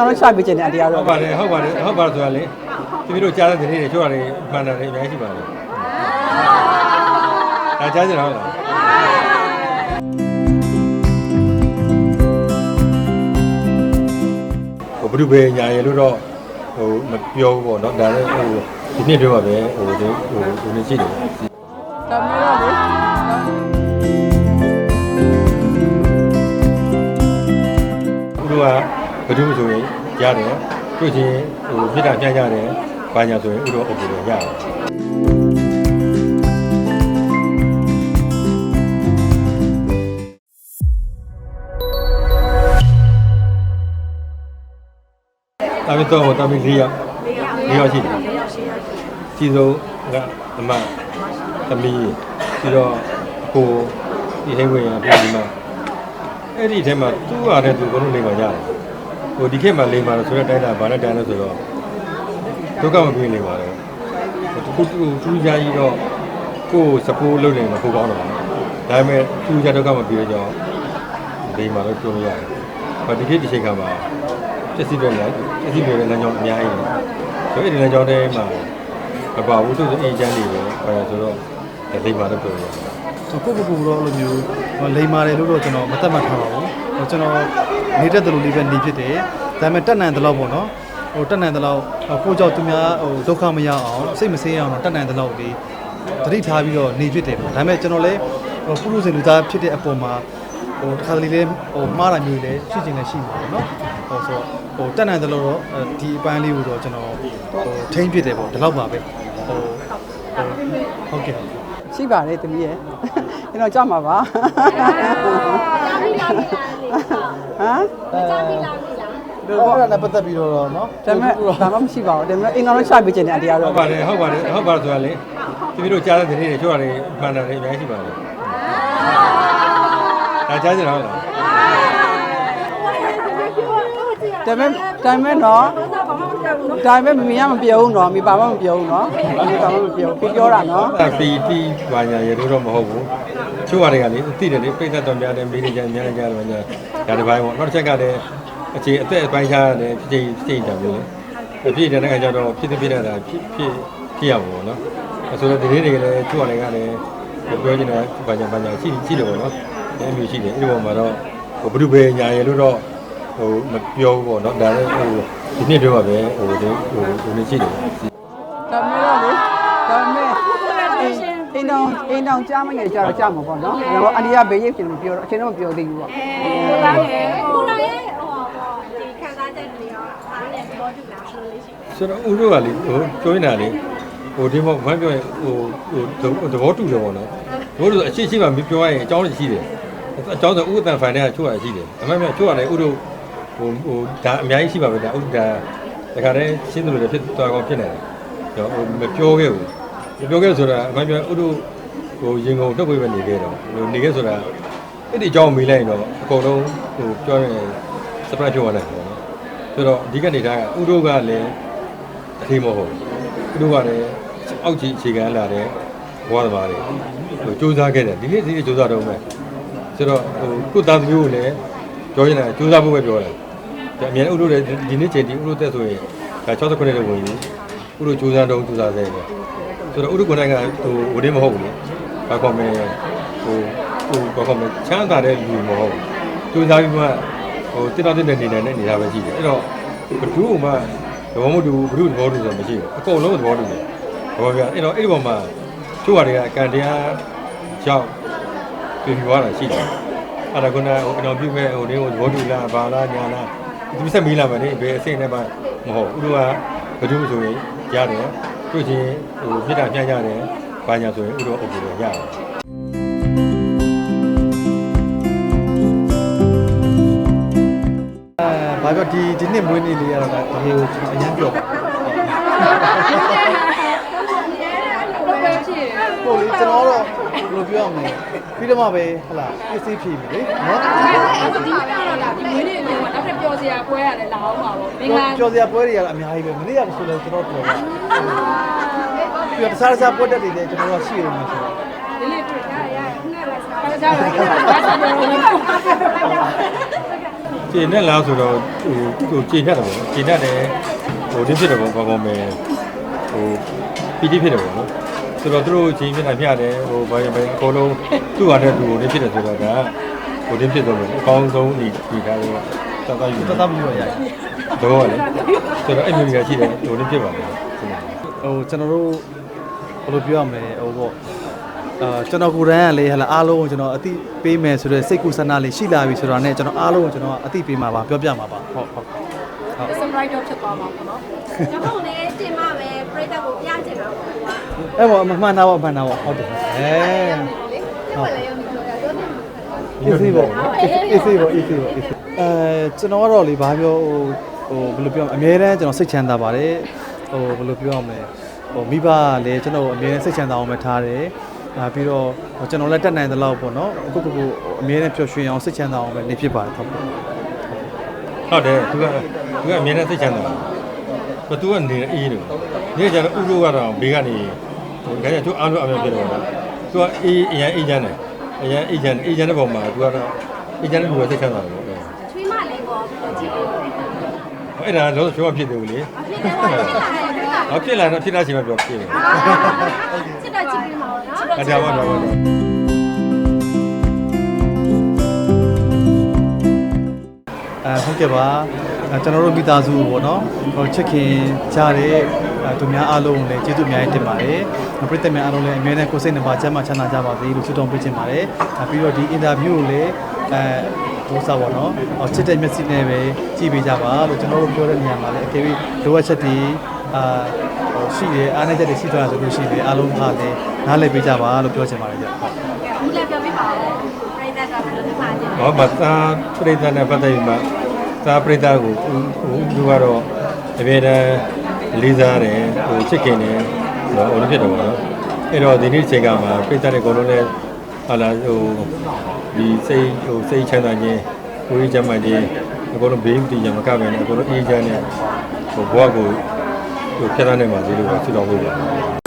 တော်တို့ရှာပြချင်တဲ့အတရားဟုတော့တ်ပါတယ်ဟုတ်ပါတယ်ဟုတ်ပါတယ်ဆိုတာလေဒီလိုကြားတဲ့တဲ့တွေချို့ရတယ်မှန်တယ်အများကြီးရှိပါတယ်ဒါကြားကြတာဟုတ်လားဟိုဘုဒ္ဓဘေညာရလို့တော့ဟိုမပြောဘူးပေါ့နော်ဒါလည်းဟိုဒီနှစ်ပြောပါပဲဟိုဒီဟိုဒီနေ့ရှိတယ်ဒါမျိုးတော့လေဘုရားက ဘုဒ္ဓဆိုရင်ရတယ်တွေ့ချင်းဟိုမြေတားပြကြတယ်ဘာညာဆိုရင်ဥရောအုပ်ကိုရတယ်တာမီတော့တာမီ၄ယောက်၄ယောက်ရှိတယ်ကြီးဆုံးကအမသမီးပြီးတော့အကိုဒီဟိဝင်ရပြည်ဒီမှာအဲ့ဒီထဲမှာသူ့အားနဲ့သူဘုံလုံးနေမှာကြတယ် ဟိုဒီခေတ်မှာလိမ်ပါလို့ဆိုတဲ့တိုင်းတာဘာနဲ့တန်းလို့ဆိုတော့ဒုက္ခမပြေနေပါတော့သူသူသူကြာကြီးတော့ကိုယ်စပိုးလုပ်နေမှာပိုကောင်းတော့ဒါပေမဲ့သူကြာဒုက္ခမပြေကြောင်းလိမ်ပါလို့ပြောလို့ရတယ်ဘာဒီခေတ်ဒီချိန်ခါမှာတက်စီပဲလားတက်စီပဲလမ်းကြောင်းအများကြီးတယ်ဆိုအဲ့ဒီလမ်းကြောင်းထဲမှာမပါဘူးသူအိမ်ချမ်းနေတယ်ဟောဆိုတော့လိမ်ပါလို့ပြောရတယ်ကိုကိုကိုတော့အဲ့လိုမျိုးလိန်မာတယ်လို့တော့ကျွန်တော်မသက်မှတ်ထားပါဘူးဟိုကျွန်တော် နေတတ်တယ်လို့လေးပဲနေဖြစ်တယ်ဒါပေမဲ့တက်နိုင်တယ်လို့ပေါ့နော်ဟိုတက်နိုင်တယ်လို့ကိုကြောက်သူများဟိုဒုက္ခမရအောင်စိတ်မဆင်းရအောင်တော့တက်နိုင်တယ်လို့ဒီတတိထားပြီးတော့နေဖြစ်တယ်ပေါ့ဒါပေမဲ့ကျွန်တော်လည်းဟိုပုရုစေလူသားဖြစ်တဲ့အပေါ်မှာဟိုတစ်ခါတလေလည်းဟိုမှားတာမျိုးလည်းရှိချင်လည်းရှိမှာပေါ့နော်ဟိုဆိုဟိုတက်နိုင်တယ်လို့တော့ဒီအပိုင်းလေးကိုတော့ကျွန်တော်ဟိုထိမ့်ဖြစ်တယ်ပေါ့ဒီလောက်ပါပဲဟိုဟုတ်ကဲ့ရှိပါတယ်တမီးရဲ့ကျွန်တော်ကြောက်မှာပါ ဟမ် ဒီတော့အဲ့ဒါနဲ့ပတ်သက်ပြီးတော့เนาะ ဒါပေမဲ့ဘာမှမရှိပါဘူးဒါပေမဲ့အိမ်တော်တို့ရှာပြချင်တဲ့အတရား ဟု တော့ တ်ပါတယ်ဟုတ်ပါတယ်ဟုတ်ပါတယ်ဆိုတာလေဒီလိုကြားတဲ့တဲ့တွေချို့ရတယ်မှန်တယ်အများကြီးရှိပါတယ်ဒါကြားကြတာဟုတ်လား ဒါပေမဲ့ဒါပေမဲ့ တော့ဒါပေမဲ့မမီးကမပြောဘူးနော်မိပါမမပြောဘူးနော်မိပါမမပြောဘူးပြောတာနော်ဒါပီတီဘာညာရေတော့မဟုတ်ဘူးချို့ရတယ်ကလေသိတယ်လေပိတ်သက်တော်များတယ်မီဒီယာများနေကြတယ်ညာဒါတစ်ပိုင်းပေါ့နောက်တစ်ချက်ကလည်းအခြေအသက်အပိုင်းခြားတယ်ဖြစ်ဖြစ်တယ်မျိုးလေအဖြစ်တဲ့အခါကျတော့ဖြစ်ဖြစ်ဖြစ်တာဖြစ်ဖြစ်ဖြစ်ရပါဘောနော်ဆိုတော့ဒီလေးတွေကလည်းချို့ရတယ်ကလည်းပြောနေတာဘာညာဘာညာရှိရှိတယ်ပေါ့နော်အဲမျိုးရှိတယ်အဲ့ဒီပုံမှာတော့ဟိုဘုဒ္ဓဘေညာရေလို့တော့ ဟိုမပြောဘူးပေါ့နော်ဒါလည်းဟိုဒီနေ့ပြောပါပဲဟိုဒီဟိုဒီနေ့ရှိတယ်ဒါမျိုးတော့လေဒါပေမဲ့အိမ်တော်အိမ်တော်ကြားမရကြတော့ကြားမှာပေါ့နော်ဒါတော့အန်ဒီကဘေးရိပ်ရှင်မပြောတော့အချင်းတော့မပြောသေးဘူးပေါ့ကိုလာရဲ့ကိုလာရဲ့ဟိုဒီခံစားချက်တွေရောအားနဲ့သဘောတူလားဆိုလို့ရှိတယ်ဆိုတော့ဦးတို့ကလေဟိုကျွေးနေတာလေဟိုဒီမောမပြောရင်ဟိုဟိုသဘောတူတယ်ပေါ့နော်သဘောတူဆိုအရှိရှိမှမပြောရရင်အကြောင်းရှိတယ်အကြောင်းဆိုဥအတန်ဖိုင်တဲ့ကချို့ရရှိတယ်အမှန်မှန်ချို့ရတယ်ဥတို့ ဟိုဟိုဒါအများကြီးရှိပါပဲဒါဥဒါတခါတည်းရှင်းတယ်လို့ဖြစ်သွားကောင်းဖြစ်နေတယ်ဟိုမပြောခဲ့ဘူးမပြောခဲ့ဆိုတာအမှန်မှန်ဥတို့ဟိုရင်ကုန်နှုတ်ပိတ်ပဲနေခဲ့တော့ဟိုနေခဲ့ဆိုတာအဲ့ဒီအကြောင်းမေးလိုက်ရင်တော့အကုန်လုံးဟိုပြောရင် surprise ဖြစ်သွားတယ်ပေါ့နော်ဆိုတော့အဓိကနေတာကဥတို့ကလည်းအထေးမဟုတ်ဘူးသူတို့ကလည်းအောက်ကြီးအခြေခံလာတဲ့ဘဝသမားတွေဟိုစူးစမ်းခဲ့တယ်ဒီနေ့ဒီနေ့စူးစမ်းတော့မယ်ဆိုတော့ဟိုကုသသမီးကိုလည်းပြောရင်လည်းစူးစမ်းဖို့ပဲပြောတယ် ဒါအမြဲဥတို့လည်းဒီနေ့ချိန်ဒီဥတို့တက်ဆိုရင်ဒါ69တဲ့ဝင်ကြီးဥတို့စူးစမ်းတော့စူးစမ်းစေတယ်ဆိုတော့ဥတို့ကိုယ်တိုင်ကဟိုဝင်းမဟုတ်ဘူးလေဘာခေါ်မလဲဟိုဟိုဘာခေါ်မလဲချမ်းသာတဲ့လူမဟုတ်ဘူးစူးစမ်းပြီးမှဟိုတိတောက်တဲ့နေနေတဲ့နေတာပဲရှိတယ်အဲ့တော့ဘယ်သူမှသဘောမတူဘူးဘုရုသဘောတူဆိုမရှိဘူးအကုန်လုံးသဘောတူတယ်ဘောပြအဲ့တော့အဲ့ဒီပေါ်မှာချို့ဟာတွေကကံတရားရောက်ပြင်ပြသွားတာရှိတယ်အဲ့ဒါကဟိုအတော်ပြုမဲ့ဟိုတင်းကိုသဘောတူလားဘာလားညာလား သူဆက်မေးလာမယ်လေဘယ်အစိမ့်နဲ့မှမဟုတ်ဘူးဥတို့ကဘယ်သူဆိုရင်ရတယ်တွေ့ချင်းဟိုမြေတားပြကြတယ်ဘာညာဆိုရင်ဥတို့အုပ်ကိုရတယ်အဲဘာပြောဒီဒီနှစ်မွေးနေ့လေးရတော့ဒါဒီကိုကျွန်တော်အရင်ပြောပါ ဟုတ်လေကျွန်တော်တော့ဘယ်လိုပြောရမလဲပြီးတော့မှပဲဟလာပစ္စည်းဖြည့်ပြီလေနော်အဲ့ဒါဒီကတော့လာဒီမွေးနေ့အပြင်ကနောက်ထပ်ပျော်စရာပွဲရတယ်လာအောင်ပါပေါ့မင်္ဂလာကျော်စရာပွဲတွေကတော့အများကြီးပဲမနေ့ကဆိုလည်းကျွန်တော်ပြောပါပြီးတော့တခြားတခြားပွဲတက်တွေလည်းကျွန်တော်တို့ရှိနေမှာဆိုတော့ဒီနေ့တွေ့ရရခဏလိုက်စားပါကြတော့ဘာသာပြောလို့ကျင်းနဲ့လားဆိုတော့ဟိုဟိုကျင်းတတ်တယ်ပေါ့ကျင်းတတ်တယ်ဟိုဒီဖြစ်တယ်ပေါ့ဘာကောင်းမဲဟိုပီတိဖြစ်တယ်ပေါ့နော် ဆိုတော့သူတို့ချင်းဖြစ်တာမျှတယ်ဟိုဘာရပဲအကုန်လုံးသူ့ဟာတဲ့သူကိုနေဖြစ်တယ်ဆိုတော့ဒါဟိုတင်းဖြစ်တော့မယ်အကောင်းဆုံးဒီဒီကားလေးကတတ်တတ်ယူတတ်တတ်ပြီးတော့ရရတော့လေဆိုတော့အဲ့မျိုးကြီးရှိတယ်ဟိုတင်းဖြစ်ပါမယ်ဟိုကျွန်တော်တို့ဘယ်လိုပြောရမလဲဟိုပေါ့အာကျွန်တော်ကိုယ်တိုင်ကလေဟလာအားလုံးကိုကျွန်တော်အတိပေးမယ်ဆိုတော့စိတ်ကူးဆန္ဒလေးရှိလာပြီဆိုတော့ねကျွန်တော်အားလုံးကိုကျွန်တော်အတိပေးမှာပါပြောပြမှာပါဟုတ်ဟုတ် surprise တော့ဖြစ်သွားမှာပေါ့နော်ကျွန်တော်လည်းတင်ပါပဲပြိတ္တကိုပြချင်တာပေါ့ကွာ အဲ့ပေါ့မမှန်တာပေါ့မှန်တာပေါ့ဟုတ်တယ်အဲဟုတ်လေရုံးလို့ကတော့တင် easy ပေါ့ easy ပေါ့ easy ပေါ့ easy အဲကျွန်တော်ကတော့လေဘာပြောဟိုဟိုဘယ်လိုပြောအများတန်းကျွန်တော်စိတ်ချမ်းသာပါတယ်ဟိုဘယ်လိုပြောရမလဲဟိုမိဘကလည်းကျွန်တော်အများတန်းစိတ်ချမ်းသာအောင်ပဲထားတယ်အာပြီးတော့ကျွန်တော်လည်းတက်နိုင်သလောက်ပေါ့နော်အခုခုခုအများတန်းပျော်ရွှင်အောင်စိတ်ချမ်းသာအောင်ပဲနေဖြစ်ပါတယ်ဟုတ်ကဲ့ဟုတ်တယ်သူကသူကအမြဲတမ်းသိချမ်းတာဘသူကနေအေးတယ်ဒီကကျတော့ဥရုကတော့ဘေးကနေဟို ဒါကြသူအားလုံးအမြဲဖြစ်တယ်ပေါ့သူကအေးအရင်အေးချမ်းတယ်အရင်အေးချမ်းအေးချမ်းတဲ့ပုံမှာသူကတော့အေးချမ်းတဲ့လူကသိချမ်းတာပေါ့ချွေးမလေးပေါ့ကြည့်လို့အဲ့ဒါတော့ကျောင်းဖြစ်တယ်ဦးလေဖြစ်တယ်ပေါ့ဖြစ်လာတယ်ဟောဖြစ်လာတော့ဖြစ်လာချိန်မှာပြောဖြစ်တယ်စစ်တော့ကြည့်ပြီးမှာပေါ့နော်အတားပါတော့အဲဟုတ်ကဲ့ပါအဲကျွန်တော်တို့မိသားစုပေါ့နော်ဟိုချစ်ခင်ကြတဲ့အဲ သူများအားလုံးကိုလည်းကျေးဇူးအများကြီးတင်ပါတယ်ပရိသတ်များအားလုံးလည်းအမြဲတမ်းကိုယ်စိတ်နှပါချမ်းသာချမ်းသာကြပါစေလို့ဆုတောင်းပေးချင်ပါတယ်အဲပြီးတော့ဒီအင်တာဗျူးကိုလည်းအဲဒုစားပါတော့ဟောချစ်တဲ့မျက်စိနဲ့ပဲကြည့်ပေးကြပါလို့ကျွန်တော်တို့ပြောတဲ့နေရာမှာလည်းအကယ်၍လိုအပ်ချက်တွေအာဟိုရှိတယ်အားနည်းချက်တွေရှိသွားတယ်ဆိုလို့ရှိရင်အားလုံးကလည်းနားလည်ပေးကြပါလို့ပြောချင်ပါတယ်ကြဟုတ်ဘူးလည်းပြောပြပါဦးပြိတ္တကဘယ်လိုဒီမှာကျင်ဟောမသာပြိဿနဲ့ပတ်သက်ပြီးမှသာပြိဿကိုဟိုသူကတော့အမြဲတမ်း လေးစားတယ်ဟိုချစ်ခင်တယ်ဟိုလိုဖြစ်တယ်ပေါ့နော်အဲ့တော့ဒီနေ့ချိန်ကမှာပြိဿနဲ့အကုန်လုံးလည်းဟာလာဟိုဒီစိတ်ဟိုစိတ်ချမ်းသာခြင်းကိုယ်ကြီးချမ်းသာခြင်းအကုန်လုံးဘေးမတည်ကြမကပဲနဲ့အကုန်လုံးအေးချမ်းနေဟိုဘဝကိုဟိုဖြတ်သန်းနိုင်ပါစေလို့ဆုတောင်းပေးပါတယ်